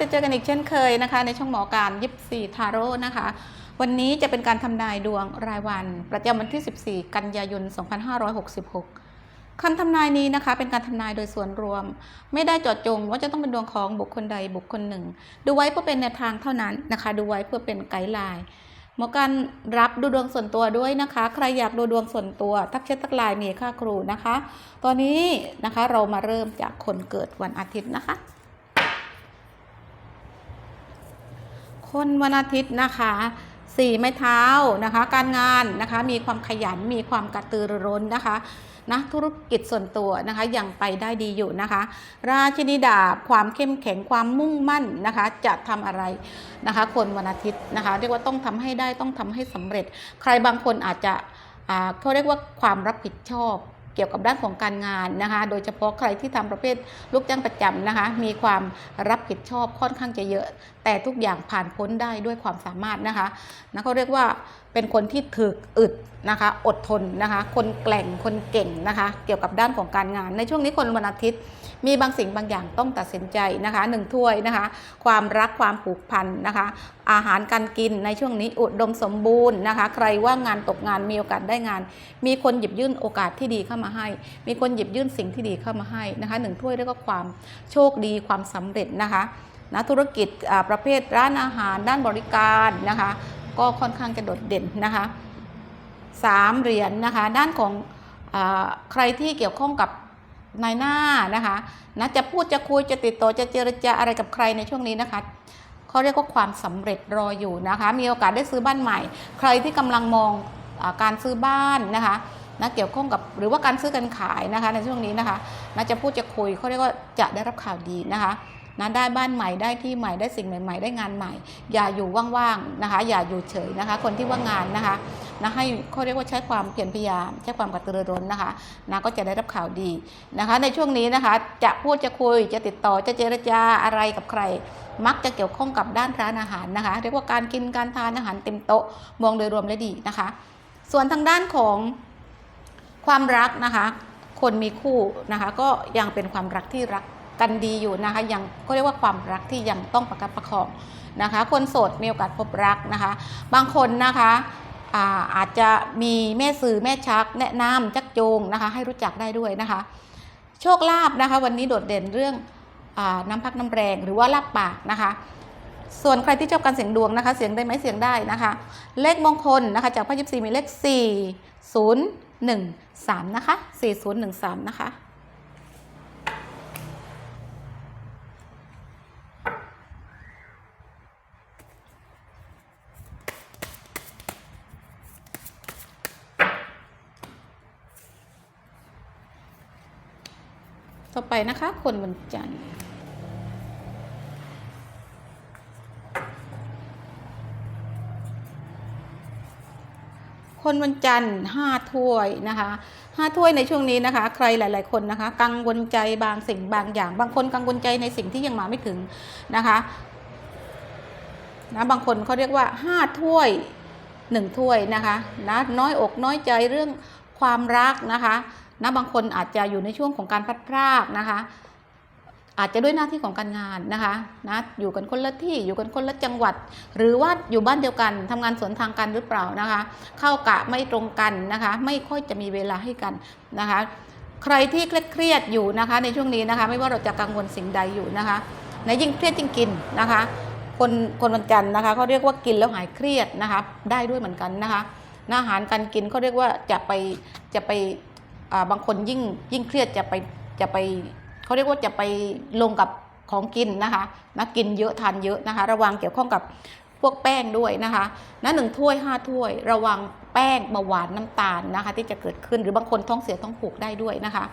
จะเจอกันอีกเช่นเคยนะคะ ในช่องหมอการยิบสี่ทาโร่นะคะ วันนี้จะเป็นการทำนายดวงรายวัน ประจำวันที่ 14 กันยายน 2566คำทำนายนี้นะคะ เป็นการทำนายโดยส่วนรวม ไม่ได้เจาะจงว่าจะต้องเป็นดวงของบุคคลใดบุคคลหนึ่ง ดูไว้เพื่อเป็นแนวทางเท่านั้นนะคะ ดูไว้เพื่อเป็นไกด์ไลน์หมอการรับดูดวงส่วนตัวด้วยนะคะ ใครอยากดูดวงส่วนตัว ทักแชททักไลน์มีค่าครูนะคะ ตอนนี้นะคะเรามาเริ่มจากคนเกิดวันอาทิตย์นะคะ คนวันอาทิตย์นะคะสี่ไม้เท้านะคะ การงานนะคะมีความขยันมีความกระตือรือร้นนะคะนะธุรกิจส่วนตัวนะคะยังไปได้ดีอยู่นะคะ ราชินีดาบความเข้มแข็งความมุ่งมั่นนะคะ จะทำอะไรนะคะ คนวันอาทิตย์นะคะ เรียกว่าต้องทำให้ได้ต้องทำให้สำเร็จ ใครบางคนอาจจะอ่าเขาเรียกว่าความรับผิดชอบเกี่ยวกับด้านของการงานนะคะ โดยเฉพาะใครที่ทำประเภทลูกจ้างประจำนะคะ มีความรับผิดชอบค่อนข้างจะเยอะ แต่ทุกอย่างผ่านพ้นได้ด้วยความสามารถนะคะนะเขาเรียกว่าเป็นคนที่ถึกอึดนะคะ อดทนนะคะ คนแกล่งคนเก่งนะคะ เกี่ยวกับด้านของการงาน ในช่วงนี้คนวันอาทิตย์ มีบางสิ่งบางอย่างต้องตัดสินใจนะคะหนึ่งถ้วยนะคะ ความรักความผูกพันนะคะ อาหารการกินในช่วงนี้อุดมสมบูรณ์นะคะ ใครว่างงานตกงานมีโอกาสได้งาน มีคนหยิบยื่นโอกาสที่ดีเข้ามาให้ มีคนหยิบยื่นสิ่งที่ดีเข้ามาให้นะคะหนึ่งถ้วยเรียกว่าความโชคดีความสำเร็จนะคะ นะธุรกิจประเภทร้านอาหารด้านบริการนะคะก็ค่อนข้างจะโดดเด่นนะคะสามเหรียญนะคะด้านของอใครที่เกี่ยวข้องกับนายหน้านะคะนะจะพูดจะคุยจะติดต่อจะเจรจาอะไรกับใครในช่วงนี้นะคะเขาเรียกว่าความสำเร็จรออยู่นะคะมีโอกาสได้ซื้อบ้านใหม่ ใครที่กำลังมองอการซื้อบ้านนะคะนะเกี่ยวข้องกับหรือว่าการซื้อการขายนะคะในช่วงนี้นะคะนะจะพูดจะคุยเขาเรียกว่าจะได้รับข่าวดีนะคะ นะได้บ้านใหม่ได้ที่ใหม่ได้สิ่งใหม่ๆ ได้งานใหม่ อย่าอยู่ว่างๆนะคะ อย่าอยู่เฉยนะคะ คนที่ว่างงานนะคะนะให้เขาเรียกว่าใช้ความเพียรพยายามใช้ความกระตือรือร้นนะคะนะก็จะได้รับข่าวดีนะคะ ในช่วงนี้นะคะ จะพูดจะคุยจะติดต่อจะเจรจาอะไรกับใคร มักจะเกี่ยวข้องกับด้านร้านอาหารนะคะ เรียกว่าการกินการทานอาหารเต็มโต๊ะมองโดยรวมและดีนะคะ ส่วนทางด้านของความรักนะคะ คนมีคู่นะคะ ก็ยังเป็นความรักที่รัก กันดีอยู่นะคะยังก็เรียกว่าความรักที่ยังต้องประคับประคองนะคะ คนโสดมีโอกาสพบรักนะคะ บางคนนะคะอาอาจจะมีแม่สื่อแม่ชัก แนะนำจักจูงนะคะ ให้รู้จักได้ด้วยนะคะ โชคลาภนะคะ วันนี้โดดเด่นเรื่องอน้ำพักน้ำแรงหรือว่าลาบปากนะคะ ส่วนใครที่ชอบการเสียงดวงนะคะ เสียงได้ไหมเสียงได้นะคะ เลขมงคลนะคะ จากพระยิปซีมีเลข 4 0 1 3 นะคะ 4013 นะคะ ต่อไปนะคะ คนวันจันทร์คนวันจันทร์ห้าถ้วยนะคะห้าถ้วยในช่วงนี้นะคะ ใครหลาย ๆ คนนะคะ กังวลใจบางสิ่งบางอย่าง บางคนกังวลใจในสิ่งที่ยังมาไม่ถึงนะคะนะบางคนเขาเรียกว่าห้าถ้วยหนึ่งถ้วยนะคะนะน้อยอกน้อยใจเรื่องความรักนะคะ นะบางคนอาจจะอยู่ในช่วงของการพลัดพรากนะคะ อาจจะด้วยหน้าที่ของการงานนะคะนะอยู่กันคนละที่อยู่กันคนละจังหวัด หรือว่าอยู่บ้านเดียวกันทำงานสวนทางกันหรือเปล่านะคะ เข้ากะไม่ตรงกันนะคะ ไม่ค่อยจะมีเวลาให้กันนะคะใครที่เครียดๆอยู่นะคะในช่วงนี้นะคะ ไม่ว่าเราจะกังวลสิ่งใดอยู่นะคะในยิ่งเครียดยิ่งกินนะคะ คนคนวันจันทร์นะคะเขาเรียกว่ากินแล้วหายเครียดนะคะได้ด้วยเหมือนกันนะคะอาหารการกินเขาเรียกว่าจะไปจะไป บางคนยิ่งยิ่งเครียดจะไปจะไปเขาเรียกว่าจะไปลงกับของกินนะคะนะกินเยอะทานเยอะนะคะ ระวังเกี่ยวข้องกับพวกแป้งด้วยนะคะนะหนึ่งถ้วยห้าถ้วย ระวังแป้งเบาหวานน้ำตาลนะคะ ที่จะเกิดขึ้นหรือบางคนท้องเสียท้องผูกได้ด้วยนะคะ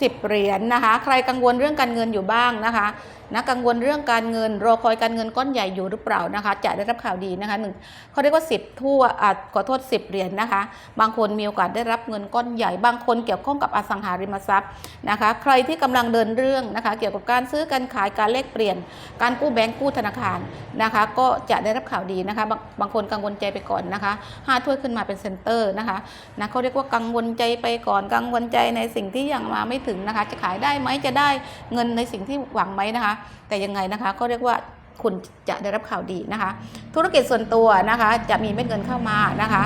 สิบเหรียญนะคะ ใครกังวลเรื่องการเงินอยู่บ้างนะคะ นะกังวลเรื่องการเงิน รอคอยการเงินก้อนใหญ่อยู่หรือเปล่านะคะ จะได้รับข่าวดีนะคะหนึ่งเขาเรียกว่าสิบทั่วอ่าขอโทษสิบเหรียญนะคะ บางคนมีโอกาสได้รับเงินก้อนใหญ่ บางคนเกี่ยวข้องกับอสังหาริมทรัพย์นะคะ ใครที่กำลังเดินเรื่องนะคะ เกี่ยวกับการซื้อการขายการเลขเปลี่ยน การกู้แบงก์กู้ธนาคารนะคะ ก็จะได้รับข่าวดีนะคะบางบางคนกังวลใจไปก่อนนะคะห้าถ้วยขึ้นมาเป็นเซนเตอร์นะคะนะเขาเรียกว่ากังวลใจไปก่อนกังวลใจในสิ่งที่ยังมาไม่ถึงนะคะ จะขายได้ไหมจะได้เงินในสิ่งที่หวังไหมนะคะแต่ยังไงนะคะก็เรียกว่าคุณจะได้รับข่าวดีนะคะ ธุรกิจส่วนตัวนะคะจะมีเม็ดเงินเข้ามานะคะ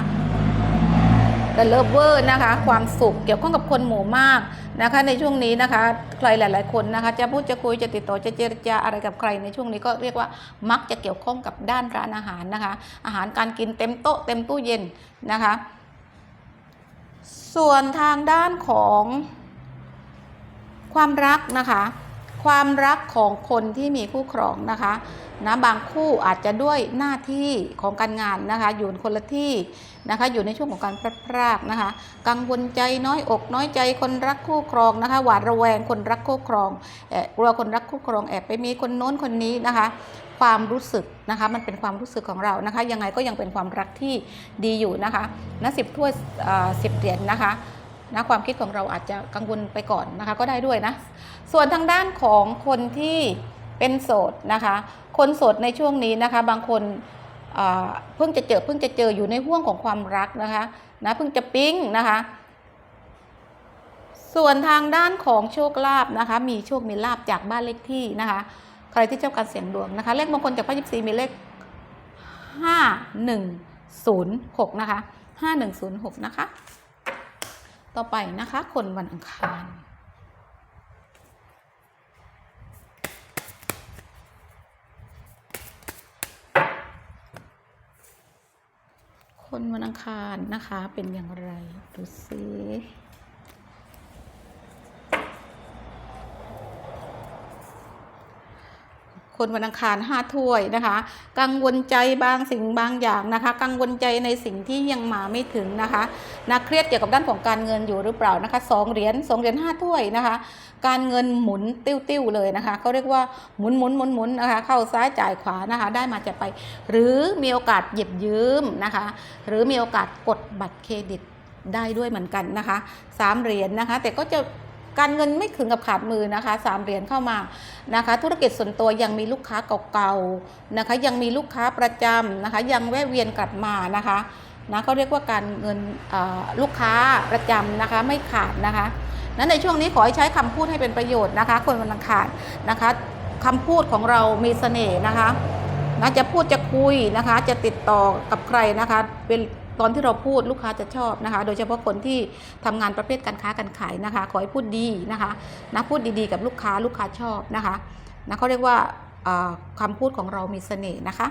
The Lover นะคะ ความสุขเกี่ยวข้องกับคนหมู่มากนะคะ ในช่วงนี้นะคะ ใครหลาย ๆ คนนะคะ จะพูดจะคุยจะติดต่อจะเจรจาอะไรกับใครในช่วงนี้ก็เรียกว่ามักจะเกี่ยวข้องกับด้านร้านอาหารนะคะ อาหารการกินเต็มโต๊ะเต็มตู้เย็นนะคะ ส่วนทางด้านของความรักนะคะ ความรักของคนที่มีคู่ครองนะคะนะบางคู่อาจจะด้วยหน้าที่ของการงานนะคะ อยู่คนละที่นะคะ อยู่ในช่วงของการพลัดพรากนะคะ กังวลใจน้อยอกน้อยใจคนรักคู่ครองนะคะ หวาดระแวงคนรักคู่ครองแอบกลัวคนรักคู่ครองแอบไปมีคนโน้นคนนี้นะคะ ความรู้สึกนะคะมันเป็นความรู้สึกของเรานะคะ ยังไงก็ยังเป็นความรักที่ดีอยู่นะคะนะสิบถ้วยสิบเหรียญนะคะ นะความคิดของเราอาจจะกังวลไปก่อนนะคะก็ได้ด้วยนะ ส่วนทางด้านของคนที่เป็นโสดนะคะ คนโสดในช่วงนี้นะคะ บางคนเพิ่งจะเจอเพิ่งจะเจออยู่ในห่วงของความรักนะคะนะเพิ่งจะปิ๊งนะคะ ส่วนทางด้านของโชคลาภนะคะ มีโชคมีลาภจากบ้านเลขที่นะคะ ใครที่ชอบการเสี่ยงดวงนะคะ เลขมงคลจากพระยิปซีมีเลข5106นะคะ5106นะคะ ต่อไปนะคะ คนวันอังคาร คนวันอังคารนะคะเป็นอย่างไร ดูซิ คนวันอังคารห้าถ้วยนะคะ กังวลใจบางสิ่งบางอย่างนะคะ กังวลใจในสิ่งที่ยังมาไม่ถึงนะคะนะเครียดเกี่ยวกับด้านของการเงินอยู่หรือเปล่านะคะสองเหรียญสองเหรียญห้าถ้วยนะคะ การเงินหมุนติ้วๆเลยนะคะเขาเรียกว่าหมุนหมุนหมุนหมุนนะคะ เข้าซ้ายจ่ายขวานะคะ ได้มาจะไป หรือมีโอกาสหยิบยืมนะคะ หรือมีโอกาสกดบัตรเครดิตได้ด้วยเหมือนกันนะคะสามเหรียญนะคะ แต่ก็จะ การเงินไม่ถึงกับขาดมือนะคะสามเหรียญเข้ามานะคะ ธุรกิจส่วนตัวยังมีลูกค้าเก่าๆนะคะ ยังมีลูกค้าประจำนะคะ ยังแวะเวียนกลับมานะคะนะก็เรียกว่าการเงินลูกค้าประจำนะคะไม่ขาดนะคะนั้นในช่วงนี้ขอให้ใช้คำพูดให้เป็นประโยชน์นะคะคนวันอังคารนะคะคำพูดของเรามีเสน่ห์นะคะนะจะพูดจะคุยนะคะ จะติดต่อกับใครนะคะเป็น ตอนที่เราพูดลูกค้าจะชอบนะคะ โดยเฉพาะคนที่ทำงานประเภทการค้าการขายนะคะ ขอให้พูดดีนะคะนะพูดดีๆ กับลูกค้าลูกค้าชอบนะคะนะเขาเรียกว่าอ่าคำพูดของเรามีเสน่ห์นะคะ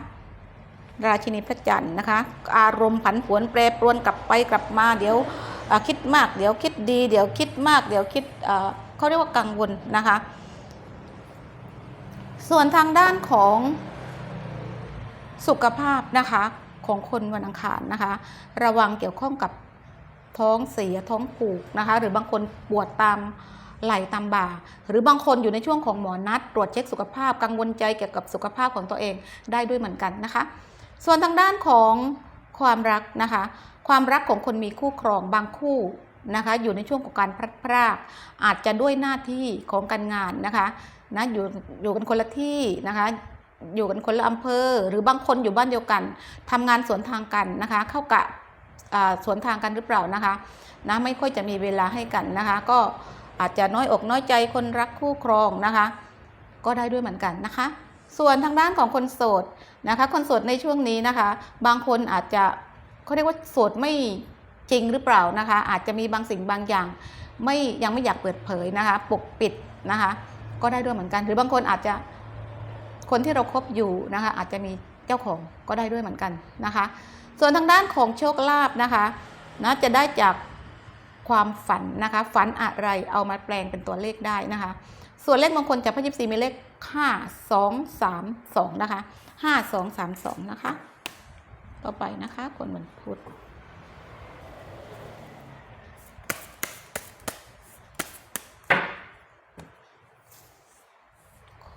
ราชินีพระจันทร์นะคะ อารมณ์ผันผวนแปรปรวนกลับไปกลับมาเดี๋ยวคิดมาก เดี๋ยวคิดดี เดี๋ยวคิดมาก เดี๋ยวคิดเขาเรียกว่ากังวลนะคะ ส่วนทางด้านของสุขภาพนะคะ ของคนวันอังคารนะคะ ระวังเกี่ยวข้องกับท้องเสียท้องผูกนะคะ หรือบางคนปวดตามไหลตามบ่า หรือบางคนอยู่ในช่วงของหมอนัด ตรวจเช็คสุขภาพกังวลใจเกี่ยวกับสุขภาพของตัวเองได้ด้วยเหมือนกันนะคะ ส่วนทางด้านของความรักนะคะ ความรักของคนมีคู่ครองบางคู่นะคะอยู่ในช่วงของการพลัดพราก อาจจะด้วยหน้าที่ของการงานนะคะนะอยู่อยู่กันคนละที่นะคะ อยู่กันคนละอำเภอ หรือบางคนอยู่บ้านเดียวกันทำงานสวนทางกันนะคะ เข้ากะสวนทางกันหรือเปล่านะคะนะไม่ค่อยจะมีเวลาให้กันนะคะ ก็อาจจะน้อยอกน้อยใจคนรักคู่ครองนะคะ ก็ได้ด้วยเหมือนกันนะคะ ส่วนทางด้านของคนโสดนะคะ คนโสดในช่วงนี้นะคะ บางคนอาจจะเขาเรียกว่าโสดไม่จริงหรือเปล่านะคะ อาจจะมีบางสิ่งบางอย่าง ไม่ยังไม่อยากเปิดเผยนะคะ ปกปิดนะคะ ก็ได้ด้วยเหมือนกัน หรือบางคนอาจจะ คนที่เราคบอยู่นะคะ อาจจะมีเจ้าของก็ได้ด้วยเหมือนกันนะคะ ส่วนทางด้านของโชคลาภนะคะนะจะได้จากความฝันนะคะ ฝันอะไรเอามาแปลงเป็นตัวเลขได้นะคะ ส่วนเลขมงคลจากพระยิปซีมีเลข 5 2 3 2 นะคะ 5 2 3 2 นะคะ ต่อไปนะคะ คนเหมือนพุธ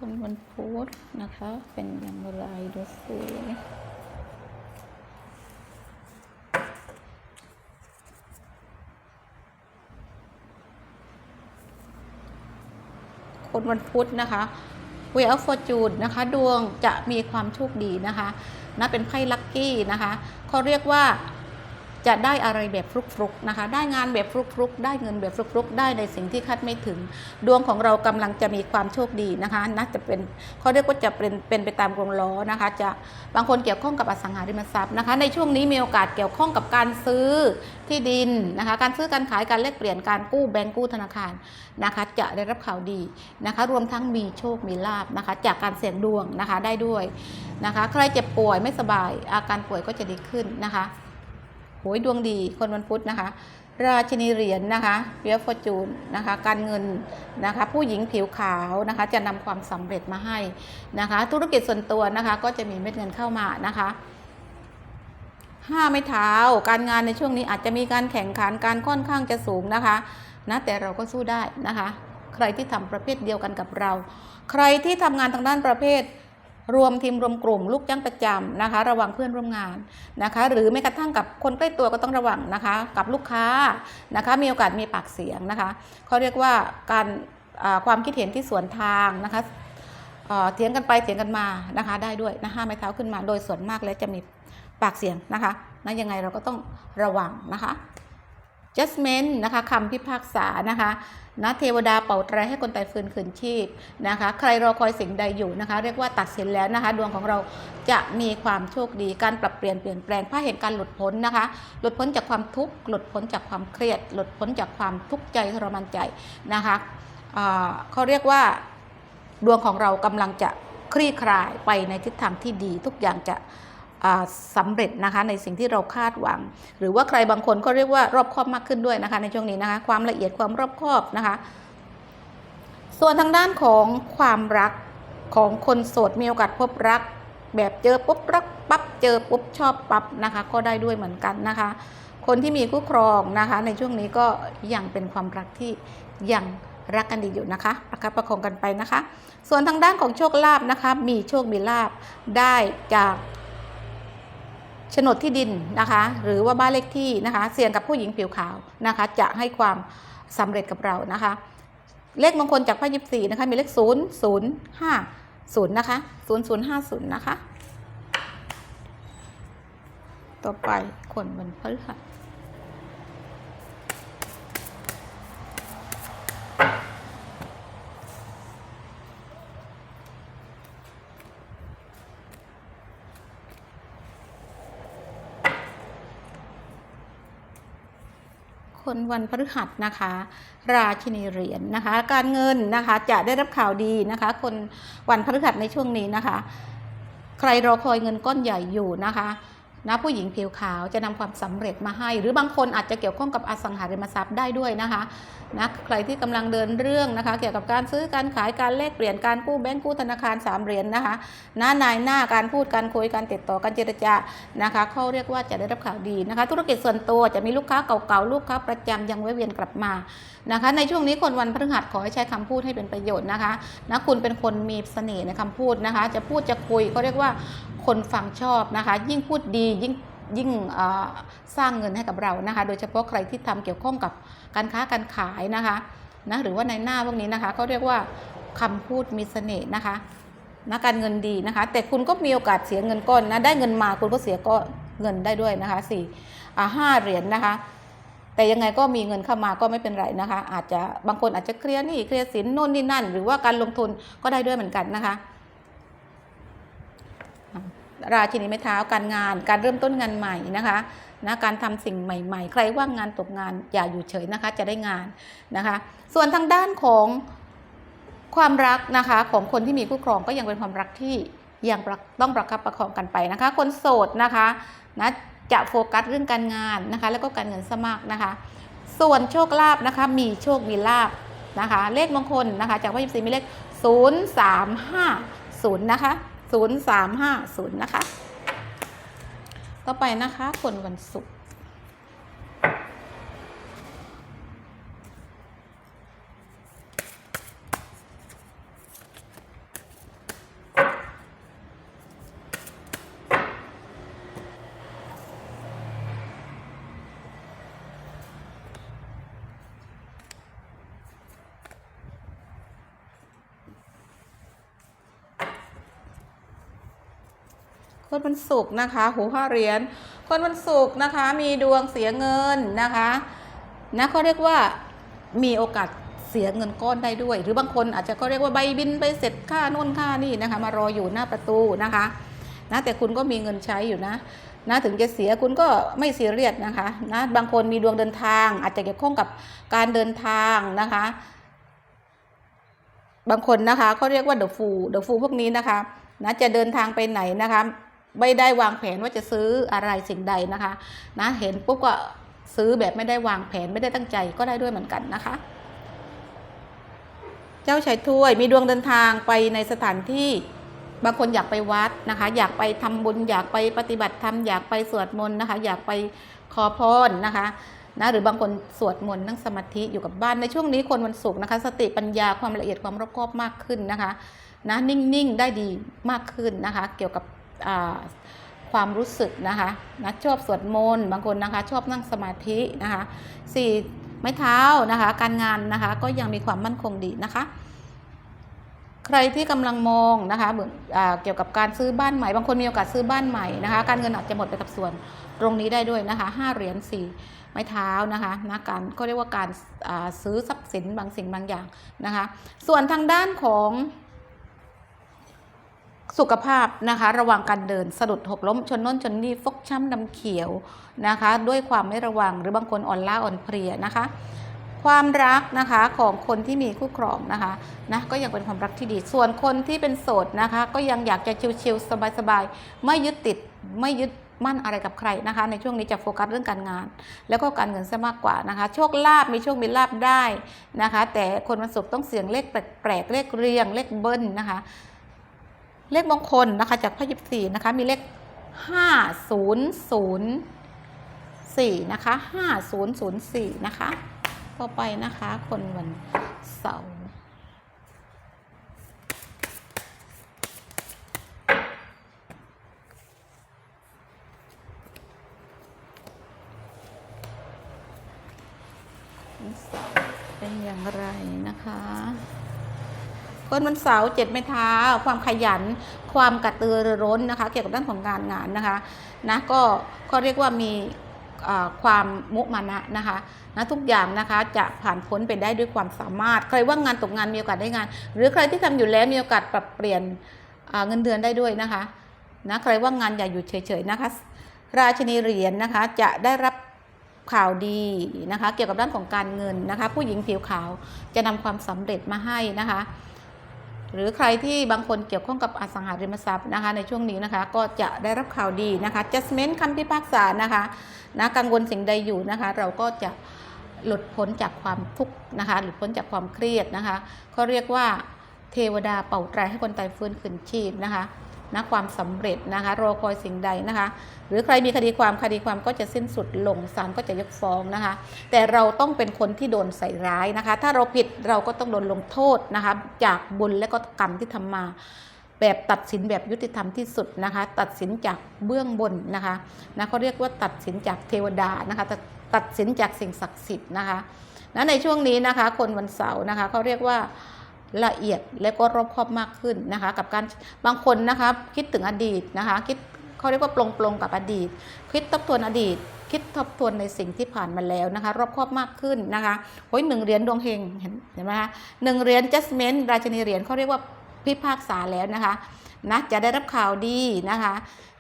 คนวันพุธนะคะ เป็นอย่างไรดูสิคนวันพุธนะคะ w ว e of Fortune นะคะ ดวงจะมีความโชคดีนะคะนะเป็นไพ่ลัคกี้นะคะเขาเรียกว่า จะได้อะไรแบบฟลุกๆนะคะ ได้งานแบบฟลุกๆ ได้เงินแบบฟลุกๆ ได้ในสิ่งที่คาดไม่ถึง ดวงของเรากำลังจะมีความโชคดีนะคะนะจะเป็นเขาเรียกว่าจะเป็นเป็นไปตามวงล้อนะคะ จะบางคนเกี่ยวข้องกับอสังหาริมทรัพย์นะคะ ในช่วงนี้มีโอกาสเกี่ยวข้องกับการซื้อที่ดินนะคะ การซื้อการขายการแลกเปลี่ยนการกู้แบงก์กู้ธนาคารนะคะ จะได้รับข่าวดีนะคะ รวมทั้งมีโชคมีลาบนะคะ จากการเสี่ยงดวงนะคะได้ด้วยนะคะ ใครเจ็บป่วยไม่สบายอาการป่วยก็จะดีขึ้นนะคะ โหยดวงดีคนวันพุธนะคะ ราชินีเหรียญนะคะเปียฟอร์จูนนะคะ การเงินนะคะ ผู้หญิงผิวขาวนะคะ จะนำความสำเร็จมาให้นะคะ ธุรกิจส่วนตัวนะคะ ก็จะมีเม็ดเงินเข้ามานะคะห้าไม้เท้า การงานในช่วงนี้อาจจะมีการแข่งขันการค่อนข้างจะสูงนะคะนะแต่เราก็สู้ได้นะคะ ใครที่ทำประเภทเดียวกันกับเรา ใครที่ทำงานทางด้านประเภท รวมทีมรวมกลุ่ม ลูกจ้างประจำนะคะ ระวังเพื่อนร่วมงานนะคะ หรือแม้กระทั่งกับคนใกล้ตัวก็ต้องระวังนะคะ กับลูกค้านะคะ มีโอกาสมีปากเสียงนะคะเขาเรียกว่าการความคิดเห็นที่สวนทางนะคะเอ่อเถียงกันไปเถียงกันมานะคะ ได้ด้วยนะห้าไม้เท้าขึ้นมา โดยส่วนมากแล้วจะมีปากเสียงนะคะนะยังไงเราก็ต้องระวังนะคะ judgment นะคะคำพิพากษานะคะนะเทวดาเป่าตรให้คนตายฟื้นคืนชีพนะคะ ใครรอคอยสิ่งใดอยู่นะคะ เรียกว่าตัดสินแล้วนะคะ ดวงของเราจะมีความโชคดีการปรับเปลี่ยนเปลี่ยนแปลงพระเห็นการหลุดพ้นนะคะ หลุดพ้นจากความทุกข์หลุดพ้นจากความเครียด หลุดพ้นจากความทุกข์ใจทรมานใจนะคะเขาเรียกว่าดวงของเรากำลังจะคลี่คลายไปในทิศทางที่ดีทุกอย่างจะ สำเร็จนะคะในสิ่งที่เราคาดหวัง หรือว่าใครบางคนก็เรียกว่ารอบคอบมากขึ้นด้วยนะคะในช่วงนี้นะคะความละเอียดความรอบคอบนะคะ ส่วนทางด้านของความรักของคนโสดมีโอกาสพบรัก แบบเจอปุ๊บรักปั๊บเจอปุ๊บชอบปั๊บนะคะ ก็ได้ด้วยเหมือนกันนะคะ คนที่มีคู่ครองนะคะ ในช่วงนี้ก็ยังเป็นความรักที่ยังรักกันดีอยู่นะคะ ประคับประคองกันไปนะคะ ส่วนทางด้านของโชคลาภนะคะ มีโชคมีลาภได้จาก ฉนดที่ดินนะคะ หรือว่าบ้านเลขที่นะคะ เสี่ยงกับผู้หญิงผิวขาวนะคะ จะให้ความสำเร็จกับเรานะคะ เลขมงคลจากพระยิบสี่นะคะ มีเลขศูนย์ศูนย์ห้าศูนย์นะคะศูนย์ศูนย์ห้าศูนย์นะคะ ต่อไปคนบันพฤหัส คนวันพฤหัสนะคะ ราชินีเหรียญนะคะ การเงินนะคะจะได้รับข่าวดีนะคะ คนวันพฤหัสในช่วงนี้นะคะ ใครรอคอยเงินก้อนใหญ่อยู่นะคะ นะผู้หญิงผิวขาวจะนำความสำเร็จมาให้ หรือบางคนอาจจะเกี่ยวข้องกับอสังหาริมทรัพย์ได้ด้วยนะคะนะใครที่กำลังเดินเรื่องนะคะ เกี่ยวกับการซื้อการขายการแลกเปลี่ยนการกู้แบงก์กู้ธนาคารสามเหรียญนะคะนะนายหน้าการพูดการคุยการติดต่อการเจรจานะคะเขาเรียกว่าจะได้รับข่าวดีนะคะ ธุรกิจส่วนตัวจะมีลูกค้าเก่าๆลูกค้าประจำยังแวะเวียนกลับมานะคะ ในช่วงนี้คนวันพฤหัสขอให้ใช้คำพูดให้เป็นประโยชน์นะคะนะคุณเป็นคนมีเสน่ห์ในคำพูดนะคะ จะพูดจะคุยเขาเรียกว่าคนฟังชอบนะคะ ยิ่งพูดดียิ่งยิ่งสร้างเงินให้กับเรานะคะ โดยเฉพาะใครที่ทำเกี่ยวข้องกับการค้าการขายนะคะนะหรือว่าในหน้าพวกนี้นะคะเขาเรียกว่าคำพูดมีเสน่ห์นะคะนะการเงินดีนะคะ แต่คุณก็มีโอกาสเสียเงินก้อนนะได้เงินมาคุณก็เสียก็เงินได้ด้วยนะคะสี่ห้าเหรียญนะคะ แต่ยังไงก็มีเงินเข้ามาก็ไม่เป็นไรนะคะ อาจจะบางคนอาจจะเคลียร์หนี่เคลียร์สินโน่นนี่นั่น หรือว่าการลงทุนก็ได้ด้วยเหมือนกันนะคะ ราชินีไม้เท้าการงาน การเริ่มต้นงานใหม่นะคะนะการทำสิ่งใหม่ ๆ ใครว่างงานตกงานอย่าอยู่เฉยนะคะจะได้งานนะคะ ส่วนทางด้านของความรักนะคะของคนที่มีคู่ครองก็ยังเป็นความรักที่ยังต้องประคับประคองกันไปนะคะ คนโสดนะคะนะจะโฟกัสเรื่องการงานนะคะ แล้วก็การเงินสมากนะคะ ส่วนโชคลาภนะคะ มีโชคมีลาภนะคะ เลขมงคลนะคะ จากพระยิปซีมีเลข 0 3 5 0 นะคะ 0 3 5 0 นะคะ ต่อไปนะคะ คนวันศุกร์ วันศุกร์นะคะ หูห้าเหรียญคนวันศุกร์นะคะ มีดวงเสียเงินนะคะนะเขาเรียกว่ามีโอกาสเสียเงินก้อนได้ด้วย หรือบางคนอาจจะก็เรียกว่าใบบินไปเสร็จค่าโน่นค่านี่นะคะ มารออยู่หน้าประตูนะคะนะแต่คุณก็มีเงินใช้อยู่นะนะถึงจะเสียคุณก็ไม่เสียเรียดนะคะนะบางคนมีดวงเดินทาง อาจจะเกี่ยวข้องกับการเดินทางนะคะ บางคนนะคะเขาเรียกว่าเดอะฟูเดอะฟูพวกนี้นะคะนะจะเดินทางไปไหนนะคะ ไม่ได้วางแผนว่าจะซื้ออะไรสิ่งใดนะคะนะเห็นปุ๊บก็ซื้อแบบไม่ได้วางแผนไม่ได้ตั้งใจก็ได้ด้วยเหมือนกันนะคะ เจ้าชายถ้วยมีดวงเดินทางไปในสถานที่บางคนอยากไปวัดนะคะ อยากไปทำบุญอยากไปปฏิบัติธรรมอยากไปสวดมนต์นะคะ อยากไปขอพรนะคะนะหรือบางคนสวดมนต์นั่งสมาธิอยู่กับบ้านในช่วงนี้คนวันศุกร์นะคะ สติปัญญาความละเอียดความรอบคอบมากขึ้นนะคะนะนิ่งๆได้ดีมากขึ้นนะคะ เกี่ยวกับ ความรู้สึกนะคะนะชอบสวดมนต์บางคนนะคะ ชอบนั่งสมาธินะคะสี่ไม้เท้านะคะ การงานนะคะก็ยังมีความมั่นคงดีนะคะ ใครที่กำลังมองนะคะเกี่ยวกับการซื้อบ้านใหม่ บางคนมีโอกาสซื้อบ้านใหม่นะคะ การเงินอาจจะหมดไปกับส่วนตรงนี้ได้ด้วยนะคะห้าเหรียญสี่ไม้เท้านะคะนะการก็เรียกว่าการซื้อทรัพย์สินบางสิ่งบางอย่างนะคะ ส่วนทางด้านของ สุขภาพนะคะระวังการเดินสะดุดหกล้มชนน้นชนนี่ฟกช้ำดำเขียวนะคะ ด้วยความไม่ระวังหรือบางคนอ่อนล้าอ่อนเพลียนะคะ ความรักนะคะของคนที่มีคู่ครองนะคะนะก็ยังเป็นความรักที่ดี ส่วนคนที่เป็นโสดนะคะ ก็ยังอยากจะชิลๆสบายๆไม่ยึดติดไม่ยึดมั่นอะไรกับใครนะคะ ในช่วงนี้จะโฟกัสเรื่องการงาน แล้วก็การเงินซะมากกว่านะคะ โชคลาภมีโชคมีลาภได้นะคะ แต่คนวันศุกร์ต้องเสี่ยงเลขแปลกๆเลขเรียงเลขเบิ้ลนะคะ เลขมงคลนะคะจากพระยิบสี่นะคะมีเลขห้าศูนย์ศูนย์สี่นะคะห้าศูนย์ศูนย์สี่นะคะต่อไปนะคะคนเสาร์วันเสาร์เป็นอย่างไรนะคะ คนวันเสาร์เจ็ดไม้เท้า ความขยัน ความกระตือรือร้นนะคะ เกี่ยวกับด้านของการงานนะคะนะก็ก็เรียกว่ามีความมุมานะนะคะนะทุกอย่างนะคะจะผ่านพ้นไปได้ด้วยความสามารถ ใครว่างงานตกงานมีโอกาสได้งาน หรือใครที่ทำอยู่แล้วมีโอกาสปรับเปลี่ยนเงินเดือนได้ด้วยนะคะนะใครว่างงานอย่าอยู่เฉยๆนะคะ ราชินีเหรียญนะคะจะได้รับข่าวดีนะคะ เกี่ยวกับด้านของการเงินนะคะ ผู้หญิงผิวขาวจะนำความสำเร็จมาให้นะคะ หรือใครที่บางคนเกี่ยวข้องกับอสังหาริมทรัพย์นะคะในช่วงนี้นะคะก็จะได้รับข่าวดีนะคะ judgment คำพิพากษานะคะนะกังวลสิ่งใดอยู่นะคะ เราก็จะหลุดพ้นจากความทุกข์นะคะหลุดพ้นจากความเครียดนะคะเขาเรียกว่าเทวดาเป่าแตรให้คนตายฟื้นคืนชีพนะคะ นะความสำเร็จนะคะรอคอยสิ่งใดนะคะ หรือใครมีคดีความคดีความก็จะสิ้นสุดลงศาลก็จะยกฟ้องนะคะ แต่เราต้องเป็นคนที่โดนใส่ร้ายนะคะ ถ้าเราผิดเราก็ต้องโดนลงโทษนะคะ จากบุญและก็กรรมที่ทำมาแบบตัดสินแบบยุติธรรมที่สุดนะคะ ตัดสินจากเบื้องบนนะคะนะเขาเรียกว่าตัดสินจากเทวดานะคะตัดตัดสินจากสิ่งศักดิ์สิทธิ์นะคะนะในช่วงนี้นะคะ คนวันเสาร์นะคะเขาเรียกว่า ละเอียดและก็รอบคอบมากขึ้นนะคะ กับการบางคนนะคะคิดถึงอดีตนะคะ คิดเขาเรียกว่าปลงปลงๆกับอดีต คิดทบทวนอดีต คิดทบทวนในสิ่งที่ผ่านมาแล้วนะคะ รอบคอบมากขึ้นนะคะโอ้ยหนึ่งเหรียญดวงเฮงเห็นไหมคะหนึ่งเหรียญ judgment ราชินีเหรียญเขาเรียกว่าพิพากษาแล้วนะคะนะจะได้รับข่าวดีนะคะ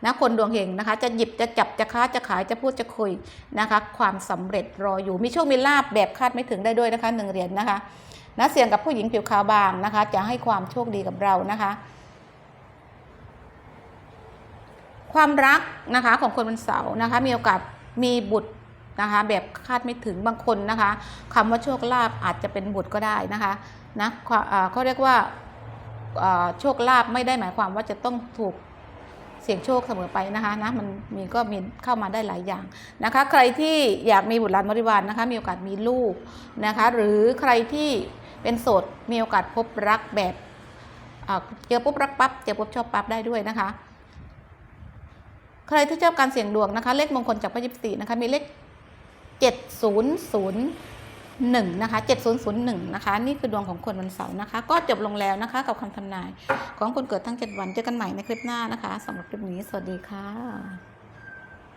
นะคนดวงเฮงนะคะ จะหยิบจะจับจะค้าจะขายจะพูดจะคุยนะคะ ความสำเร็จรออยู่มีโชคมีลาบแบบคาดไม่ถึงได้ด้วยนะคะหนึ่งเหรียญนะคะ นะเสี่ยงกับผู้หญิงผิวขาวบางนะคะ จะให้ความโชคดีกับเรานะคะความรักนะคะของคนวันเสาร์นะคะมีโอกาสมีบุตรนะคะแบบคาดไม่ถึงบางคนนะคะคำว่าโชคลาภอาจจะเป็นบุตรก็ได้นะคะนะเขาเรียกว่าอ่าโชคลาภไม่ได้หมายความว่าจะต้องถูกเสี่ยงโชคเสมอไปนะคะนะมันมีก็มีเข้ามาได้หลายอย่างนะคะ ใครที่อยากมีบุตรหลานบริวารนนะคะมีโอกาสมีลูกนะคะหรือใครที่ เป็นโสดมีโอกาสพบรักแบบเจอปุ๊บรักปั๊บเจอปุ๊บชอบปั๊บได้ด้วยนะคะ ใครที่ชอบการเสี่ยงดวงนะคะ เลขมงคลจากพระยิปซีนะคะมีเลขเจ็ดศูนย์ศูนย์1นะคะ7001นะคะ นี่คือดวงของคนวันเสาร์นะคะ ก็จบลงแล้วนะคะ กับคำทำนายของคนเกิดทั้ง7วันเจอกันใหม่ในคลิปหน้านะคะสำหรับคลิปนี้สวัสดีค่ะ